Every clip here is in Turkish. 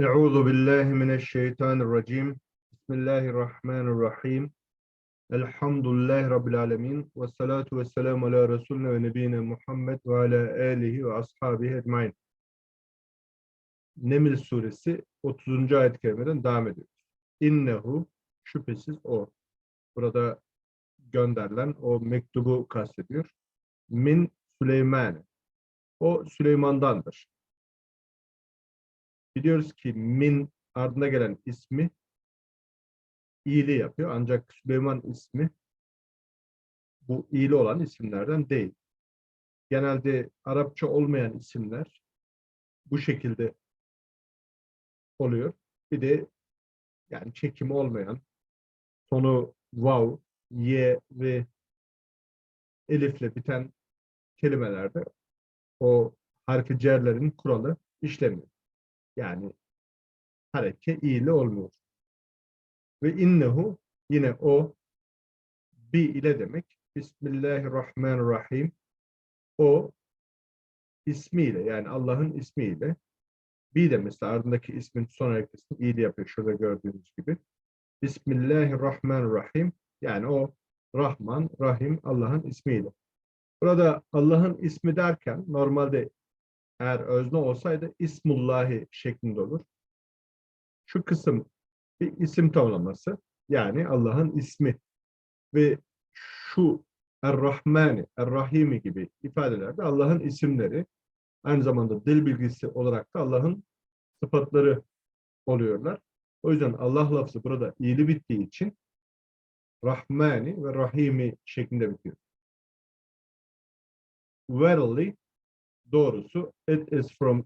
Euzu billahi mineşşeytanirracim. Bismillahirrahmanirrahim. Elhamdülillahi Rabbil alemin. Ve salatu ve selamu ala Resulüne ve nebine Muhammed ve ala alihi ve ashabihi ecmain. Neml suresi 30. ayet-i kerimeden devam ediyoruz. İnnehu şüphesiz o. Burada gönderilen o mektubu kastediyor. Min Süleyman. O Süleyman'dandır. Biliyoruz ki min ardına gelen ismi iyili yapıyor. Ancak Süleyman ismi bu iyili olan isimlerden değil. Genelde Arapça olmayan isimler bu şekilde oluyor. Bir de yani çekimi olmayan sonu vav, ye ve elifle biten kelimelerde o harfi cerlerin kuralı işlemiyor. Yani hareke iyili olmuyor. Ve innehu yine o bi ile demek. Bismillahirrahmanirrahim. O ismiyle yani Allah'ın ismiyle bi de mesela ardındaki ismin son harekesini iyili yapıyor. Şurada gördüğünüz gibi. Bismillahirrahmanirrahim. Yani o Rahman, Rahim Allah'ın ismiyle. Burada Allah'ın ismi derken normalde eğer özne olsaydı İsmullahi şeklinde olur. Şu kısım bir isim tamlaması. Yani Allah'ın ismi. Ve şu Er-Rahmani, Er-Rahimi gibi ifadelerde Allah'ın isimleri aynı zamanda dil bilgisi olarak da Allah'ın sıfatları oluyorlar. O yüzden Allah lafzı burada iyili bittiği için Rahmani ve Rahimi şeklinde bitiyor. Verily doğrusu it is from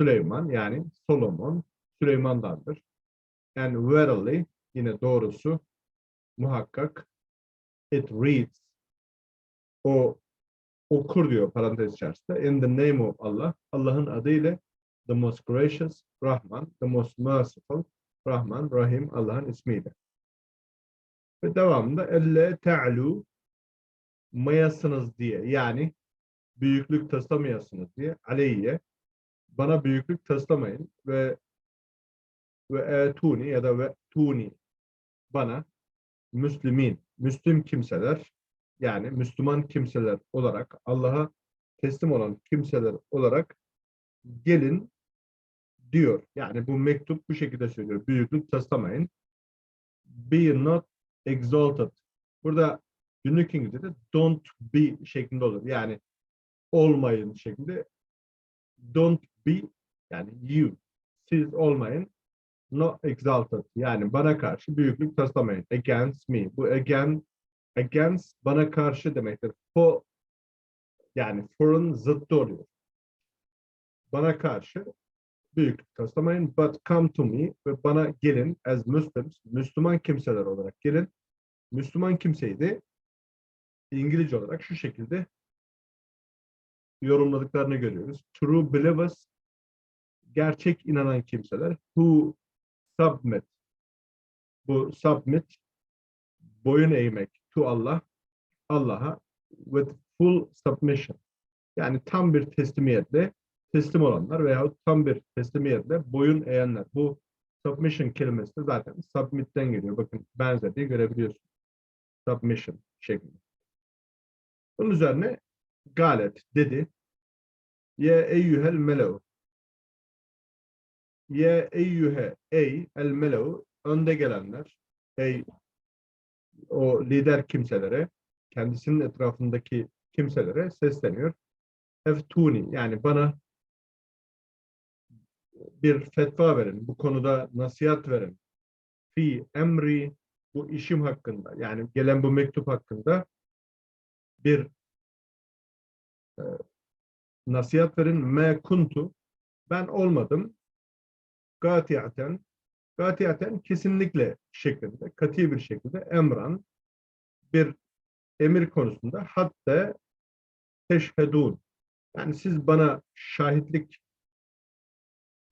Süleyman yani Solomon Süleyman'dandır. And verily yine doğrusu muhakkak it reads o okur diyor parantez içerisinde in the name of Allah Allah'ın adıyla the most gracious Rahman the most merciful Rahman Rahim Allah'ın ismiyle. Ve devamında elle te'lu mayasınız diye yani büyüklük taslamayasınız diye aleyye bana büyüklük taslamayın ve ve etuni ya da ve tuni bana Müslümin, Müslüm kimseler yani Müslüman kimseler olarak Allah'a teslim olan kimseler olarak gelin diyor. Yani bu mektup bu şekilde söylüyor. Büyüklük taslamayın. Be not exalted. Burada günlük İngilizce'de don't be şeklinde olur. Yani olmayın şeklinde don't be yani you. Siz olmayın. No exalted. Yani bana karşı büyüklük taslamayın. Against me. Bu again against bana karşı demektir. For yani for'un zıttı oluyor. Bana karşı büyüklük taslamayın but come to me ve bana gelin as Muslims Müslüman kimseler olarak gelin. Müslüman kimseyi de İngilizce olarak şu şekilde yorumladıklarını görüyoruz. True believers, gerçek inanan kimseler. Who submit, bu submit, boyun eğmek to Allah, Allah'a with full submission. Yani tam bir teslimiyetle teslim olanlar veyahut tam bir teslimiyetle boyun eğenler. Bu submission kelimesi de zaten submit'ten geliyor. Bakın benzediği görebiliyorsunuz. Submission şeklinde. Bunun üzerine galet dedi. Ye eyyühel melev. Ye eyyühe ey el melev. Önde gelenler. Ey o lider kimselere kendisinin etrafındaki kimselere sesleniyor. Eftuni yani bana bir fetva verin. Bu konuda nasihat verin. Fi emri bu işim hakkında yani gelen bu mektup hakkında bir e, nasihat verin. Me kuntu ben olmadım. Gatiyaten gatiyaten kesinlikle şeklinde, kati bir şekilde emran bir emir konusunda hatta teşhedun yani siz bana şahitlik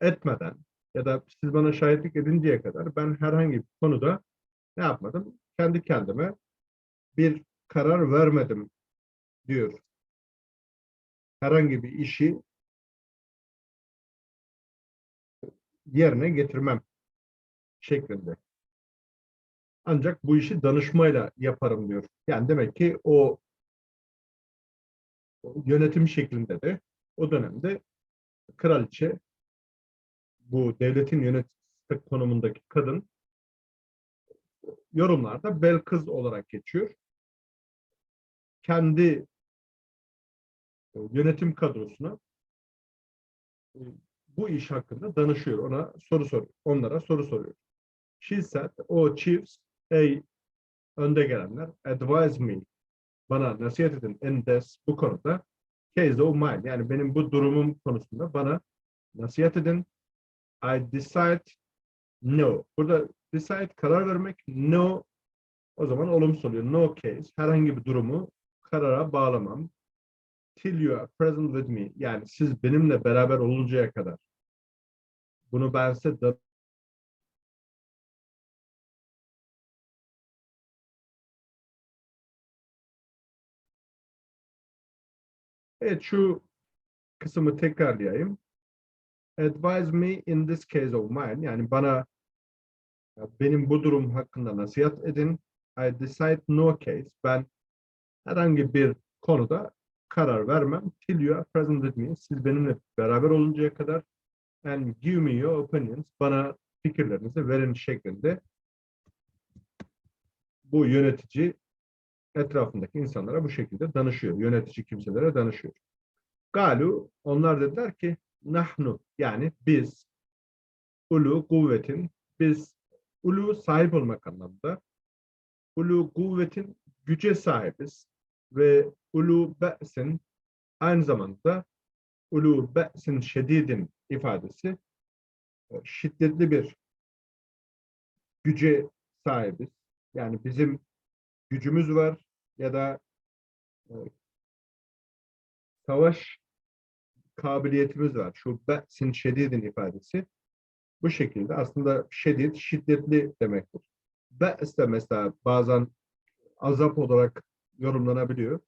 etmeden ya da siz bana şahitlik edinceye kadar ben herhangi bir konuda ne yapmadım? Kendi kendime bir karar vermedim diyor. Herhangi bir işi yerine getirmem şeklinde. Ancak bu işi danışmayla yaparım diyor. Yani demek ki o yönetim şeklinde de o dönemde kraliçe bu devletin yönetim konumundaki kadın yorumlarda Belkız olarak geçiyor. Kendi yönetim kadrosuna e, bu iş hakkında danışıyor. Ona soru soruyor. Onlara soru soruyor. She said, o chiefs, ey önde gelenler, advise me, bana nasihat edin in this, bu konuda, case of mine, yani benim bu durumum konusunda bana nasihat edin. I decide no. Burada decide karar vermek, no o zaman olumsuz oluyor. No case, herhangi bir durumu karara bağlamam. Till you are present with me. Yani siz benimle beraber oluncaya kadar. Bunu ben size da Evet şu kısmı tekrarlayayım. Advise me in this case of mine. Yani bana benim bu durum hakkında nasihat edin. I decide no case. Ben herhangi bir konuda karar vermem. Till you are present with me. Siz benimle beraber oluncaya kadar and give me your opinions. Bana fikirlerinizi verin şeklinde bu yönetici etrafındaki insanlara bu şekilde danışıyor. Yönetici kimselere danışıyor. Galu onlar dediler ki nahnu yani biz ulu kuvvetin biz ulu sahip olmak anlamında ulu kuvvetin güce sahibiz ve ulu be'sin aynı zamanda ulu be'sin şedidin ifadesi e, şiddetli bir güce sahibiz. Yani bizim gücümüz var ya da e, savaş kabiliyetimiz var. Şu be'sin şedidin ifadesi bu şekilde aslında şiddet, şiddetli demektir. Be's de mesela bazen azap olarak yorumlanabiliyor.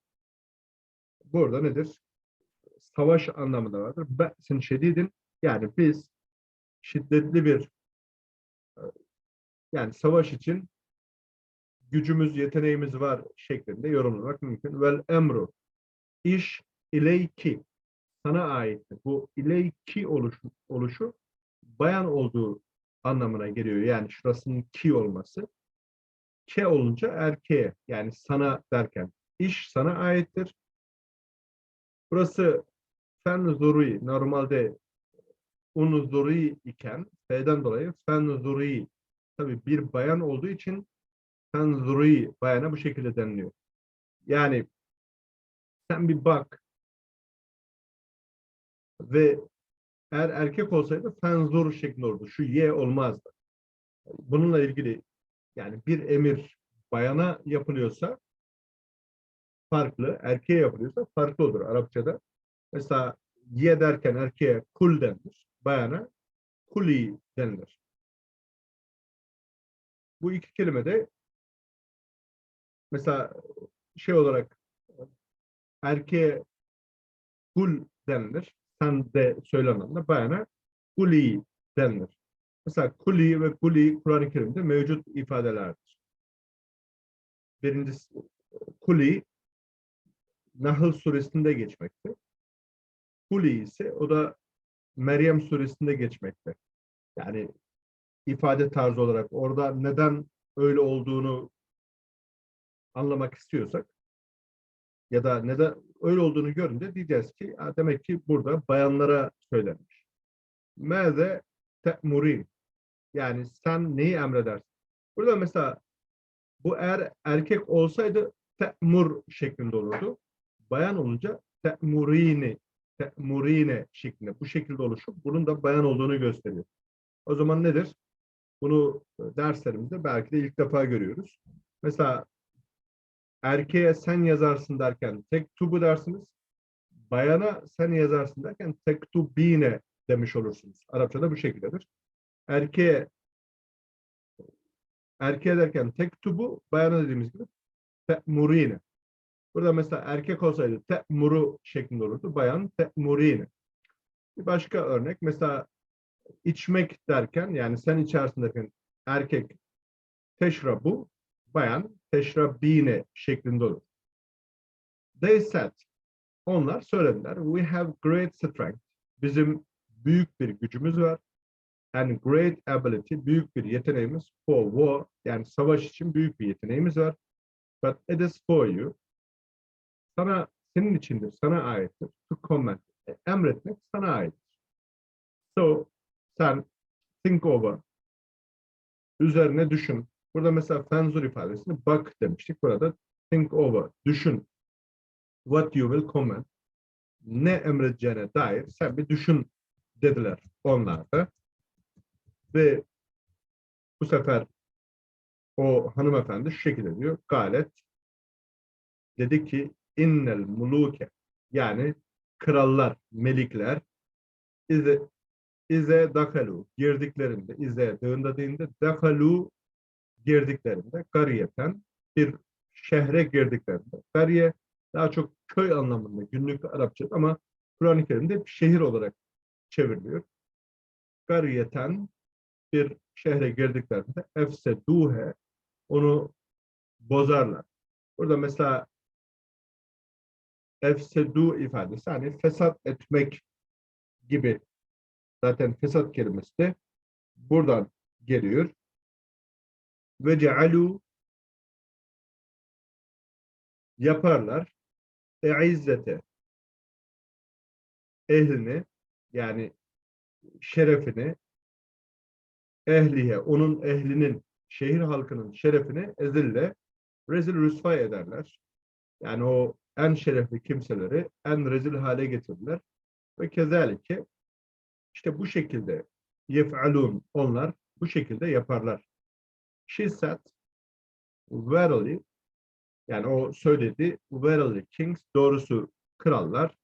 Burada nedir? Savaş anlamında vardır. Be'sin şedidin yani biz şiddetli bir yani savaş için gücümüz, yeteneğimiz var şeklinde yorumlamak mümkün. Vel emru iş ileyki sana aittir. Bu ileyki oluşu, oluşu bayan olduğu anlamına geliyor. Yani şurasının ki olması. Ke olunca erkeğe yani sana derken iş sana aittir. Burası fen zuri normalde un zuri iken F'den dolayı fen zuri tabi bir bayan olduğu için fen zuri bayana bu şekilde deniliyor. Yani sen bir bak ve eğer erkek olsaydı fenzur şeklinde olurdu. Şu ye olmazdı. Bununla ilgili yani bir emir bayana yapılıyorsa farklı, erkeğe yapılıyorsa farklı olur Arapçada. Mesela ye derken erkeğe kul denir, bayana kuli denilir. Bu iki kelime de mesela şey olarak erkeğe kul denilir. Sen de söylenenle bayana kuli denilir. Mesela kuli ve kuli Kur'an-ı Kerim'de mevcut ifadelerdir. Birincisi kuli Nahl suresinde geçmekte. Kuli ise o da Meryem suresinde geçmekte. Yani ifade tarzı olarak orada neden öyle olduğunu anlamak istiyorsak ya da neden öyle olduğunu görünce diyeceğiz ki demek ki burada bayanlara söylenmiş. Meze te'murin yani sen neyi emredersin? Burada mesela bu eğer erkek olsaydı te'mur şeklinde olurdu. Bayan olunca te'murini te'murine şeklinde bu şekilde oluşup bunun da bayan olduğunu gösteriyor. O zaman nedir? Bunu derslerimizde belki de ilk defa görüyoruz. Mesela erkeğe sen yazarsın derken tek tubu dersiniz. Bayana sen yazarsın derken tek tubine demiş olursunuz. Arapçada bu şekildedir. Erkeğe erkeğe derken tek tubu, bayana dediğimiz gibi te'murine. Burada mesela erkek olsaydı te'muru şeklinde olurdu. Bayan te'murine. Bir başka örnek mesela içmek derken yani sen içersin derken erkek teşrabu, bayan teşrabine şeklinde olur. They said, onlar söylediler, we have great strength. Bizim büyük bir gücümüz var. And great ability, büyük bir yeteneğimiz for war, yani savaş için büyük bir yeteneğimiz var. But it is for you. Sana, senin içindir, sana aittir. To command, e, emretmek sana aittir. So, sen think over, üzerine düşün. Burada mesela fenzur ifadesini bak demiştik. Burada think over, düşün. What you will command. Ne emredeceğine dair sen bir düşün dediler onlar da. Ve bu sefer o hanımefendi şu şekilde diyor. Galet dedi ki innel muluke yani krallar, melikler ize ize dakalu girdiklerinde ize dağında deyince dakalu girdiklerinde gariyeten bir şehre girdiklerinde gariye daha çok köy anlamında günlük Arapça ama Kur'an-ı Kerim'de şehir olarak çevriliyor. Gariyeten bir şehre girdiklerinde efseduhe onu bozarlar. Burada mesela efsedu ifadesi hani fesat etmek gibi zaten fesat kelimesi de buradan geliyor. Ve cealu yaparlar. Eizzete ehlini yani şerefini ehliye, onun ehlinin, şehir halkının şerefini ezille, rezil rüsva ederler. Yani o en şerefli kimseleri en rezil hale getirirler. Ve kezalike işte bu şekilde yef'alun onlar bu şekilde yaparlar. She said verily yani o söyledi verily kings doğrusu krallar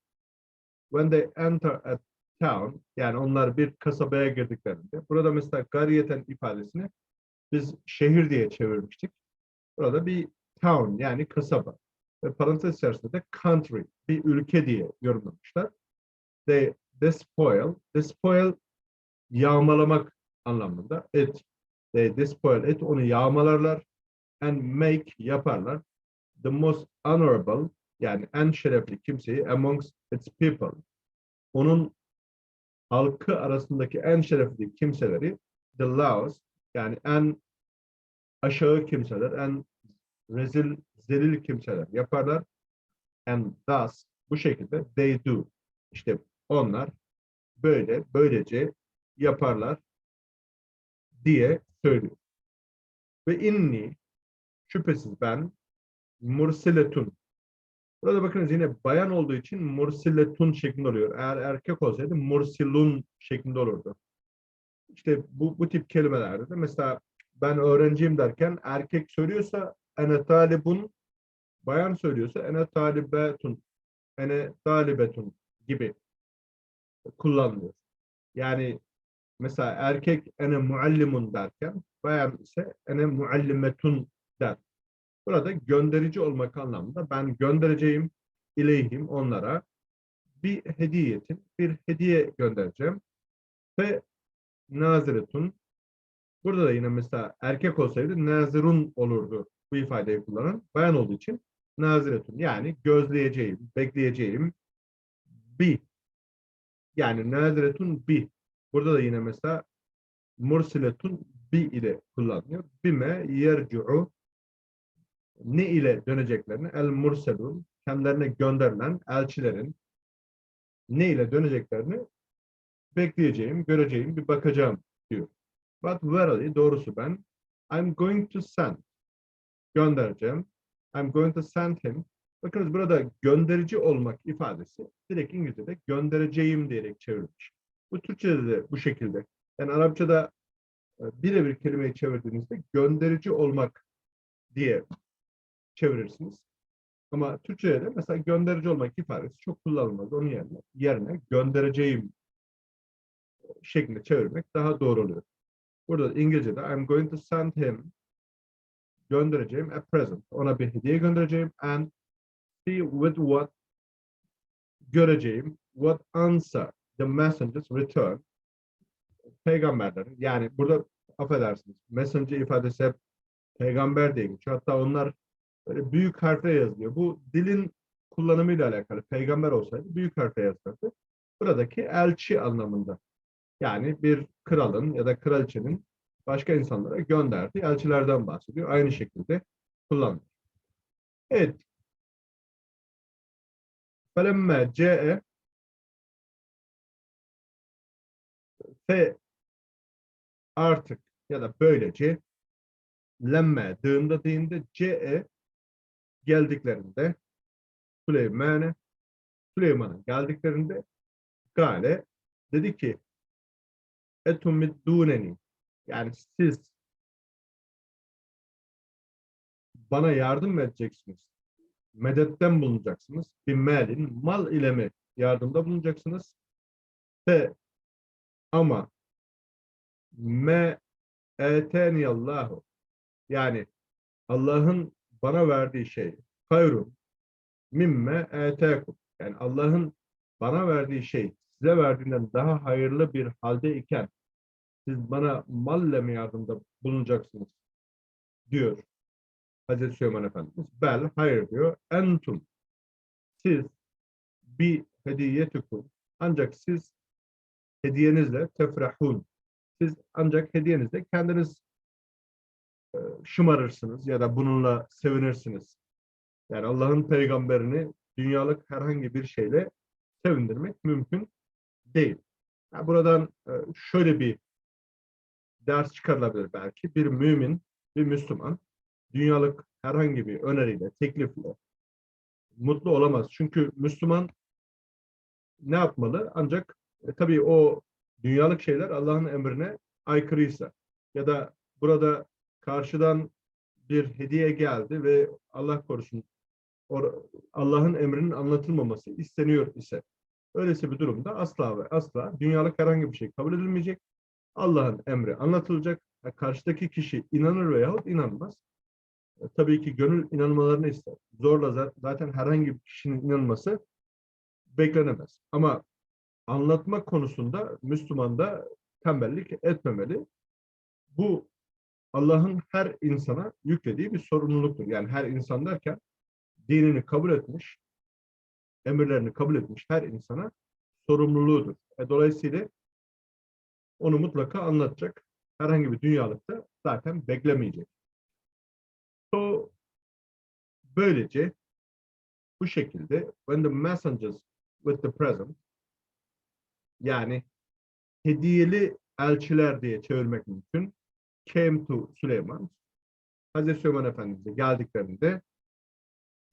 when they enter a town yani onlar bir kasabaya girdiklerinde burada mesela gariyeten ifadesini biz şehir diye çevirmiştik. Burada bir town yani kasaba ve parantez içerisinde de country bir ülke diye yorumlamışlar. They despoil, despoil yağmalamak anlamında. It, they despoil it, onu yağmalarlar and make yaparlar. The most honorable yani en şerefli kimseyi amongst its people. Onun halkı arasındaki en şerefli kimseleri the lowest yani en aşağı kimseler, en rezil, zelil kimseler yaparlar. And thus bu şekilde they do. İşte onlar böyle, böylece yaparlar diye söylüyor. Ve inni şüphesiz ben mursiletun Burada bakınız yine bayan olduğu için mursiletun şeklinde oluyor. Eğer erkek olsaydı mursilun şeklinde olurdu. İşte bu, bu tip kelimelerde de mesela ben öğrenciyim derken erkek söylüyorsa ene talibun bayan söylüyorsa ene talibetun ene talibetun gibi kullanılıyor. Yani mesela erkek ene muallimun derken bayan ise ene muallimetun der. Burada gönderici olmak anlamında ben göndereceğim ileyhim onlara bir hediyetin, bir hediye göndereceğim. Ve naziretun burada da yine mesela erkek olsaydı nazirun olurdu bu ifadeyi kullanan. Bayan olduğu için naziretun yani gözleyeceğim, bekleyeceğim bir yani naziretun bir. Burada da yine mesela mursiletun bi ile kullanılıyor. Bime yercu'u ne ile döneceklerini el murselun kendilerine gönderilen elçilerin ne ile döneceklerini bekleyeceğim, göreceğim, bir bakacağım diyor. But verily doğrusu ben I'm going to send göndereceğim. I'm going to send him. Bakınız burada gönderici olmak ifadesi direkt İngilizce'de göndereceğim diyerek çevrilmiş. Bu Türkçe'de de bu şekilde. Yani Arapçada e, birebir kelimeyi çevirdiğinizde gönderici olmak diye çevirirsiniz. Ama Türkçe'de de mesela gönderici olmak ifadesi çok kullanılmaz. Onun yerine, yerine göndereceğim şeklinde çevirmek daha doğru oluyor. Burada İngilizce'de I'm going to send him göndereceğim a present. Ona bir hediye göndereceğim and see with what göreceğim what answer the messengers return peygamberler. Yani burada affedersiniz. Messenger ifadesi hep peygamber diye geçiyor. Hatta onlar böyle büyük harfle yazılıyor. Bu dilin kullanımıyla alakalı. Peygamber olsaydı büyük harfle yazılırdı. Buradaki elçi anlamında. Yani bir kralın ya da kraliçenin başka insanlara gönderdiği elçilerden bahsediyor. Aynı şekilde kullanılıyor. Evet. Felemme ce'e fe artık ya da böylece lemme dığında dığında ce'e geldiklerinde Süleyman'e Süleyman'a geldiklerinde Gale dedi ki etumidduneni yani siz bana yardım mı edeceksiniz? Medetten bulunacaksınız. Bir melin mal ile mi yardımda bulunacaksınız? Ve ama me eteniyallahu yani Allah'ın bana verdiği şey hayrun mimme etekum. Yani Allah'ın bana verdiği şey size verdiğinden daha hayırlı bir halde iken siz bana malle mi yardımda bulunacaksınız? diyor Hazreti Süleyman Efendimiz. Bel hayır diyor. Entum. Siz bir hediyetukum ancak siz hediyenizle tefrahun. Siz ancak hediyenizle kendiniz şımarırsınız ya da bununla sevinirsiniz. Yani Allah'ın peygamberini dünyalık herhangi bir şeyle sevindirmek mümkün değil. Yani buradan e, şöyle bir ders çıkarılabilir belki. Bir mümin, bir Müslüman dünyalık herhangi bir öneriyle, teklifle mutlu olamaz. Çünkü Müslüman ne yapmalı? Ancak e, tabii o dünyalık şeyler Allah'ın emrine aykırıysa ya da burada karşıdan bir hediye geldi ve Allah korusun Allah'ın emrinin anlatılmaması isteniyor ise öylesi bir durumda asla ve asla dünyalık herhangi bir şey kabul edilmeyecek. Allah'ın emri anlatılacak. Karşıdaki kişi inanır veyahut inanmaz. E, tabii ki gönül inanmalarını ister. Zorla zaten herhangi bir kişinin inanması beklenemez. Ama anlatma konusunda Müslüman da tembellik etmemeli. Bu Allah'ın her insana yüklediği bir sorumluluktur. Yani her insan derken dinini kabul etmiş, emirlerini kabul etmiş her insana sorumluluğudur. E, dolayısıyla onu mutlaka anlatacak. Herhangi bir dünyalıkta zaten beklemeyecek. So, böylece bu şekilde when the messengers with the present yani hediyeli elçiler diye çevirmek mümkün. Came to Süleyman. Hazreti Süleyman Efendimiz'e geldiklerinde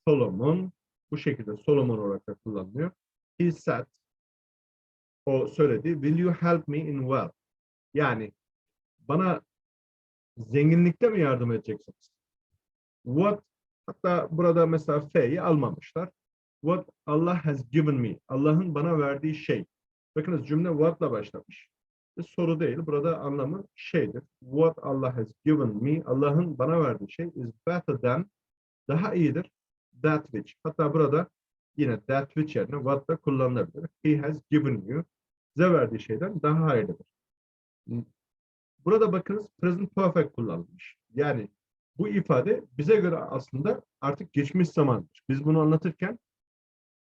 Solomon bu şekilde Solomon olarak da kullanılıyor. He said o söyledi. Will you help me in wealth? Yani bana zenginlikte mi yardım edeceksiniz? What hatta burada mesela F'yi almamışlar. What Allah has given me. Allah'ın bana verdiği şey. Bakınız cümle what'la başlamış. Soru değil. Burada anlamı şeydir. What Allah has given me. Allah'ın bana verdiği şey is better than daha iyidir. That which. Hatta burada yine that which yerine what da kullanılabilir. He has given you. Size verdiği şeyden daha hayırlıdır. Burada bakınız present perfect kullanılmış. Yani bu ifade bize göre aslında artık geçmiş zamandır. Biz bunu anlatırken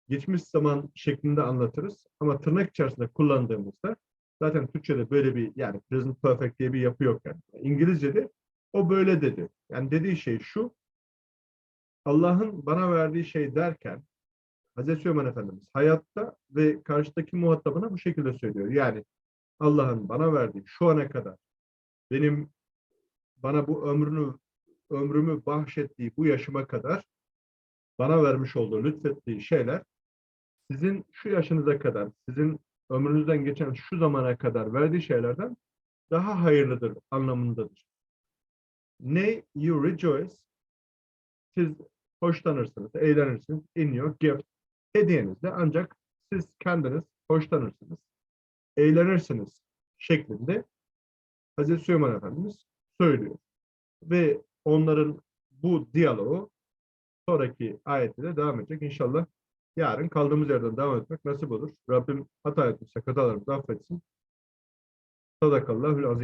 geçmiş zaman şeklinde anlatırız. Ama tırnak içerisinde kullandığımızda zaten Türkçe'de böyle bir yani present perfect diye bir yapı yok yani. İngilizce'de o böyle dedi. Yani dediği şey şu Allah'ın bana verdiği şey derken Hazreti Süleyman Efendimiz hayatta ve karşıdaki muhatabına bu şekilde söylüyor. Yani Allah'ın bana verdiği şu ana kadar benim bana bu ömrünü ömrümü bahşettiği bu yaşıma kadar bana vermiş olduğu, lütfettiği şeyler sizin şu yaşınıza kadar, sizin ömrünüzden geçen şu zamana kadar verdiği şeylerden daha hayırlıdır anlamındadır. Ne you rejoice, siz hoşlanırsınız, eğlenirsiniz in your gift, hediyenizde ancak siz kendiniz hoşlanırsınız, eğlenirsiniz şeklinde Hazreti Süleyman Efendimiz söylüyor. Ve onların bu diyaloğu sonraki ayette de devam edecek. İnşallah yarın kaldığımız yerden devam etmek nasip olur. Rabbim hata etmişse hatalarımızı affetsin. Sadakallahül azim.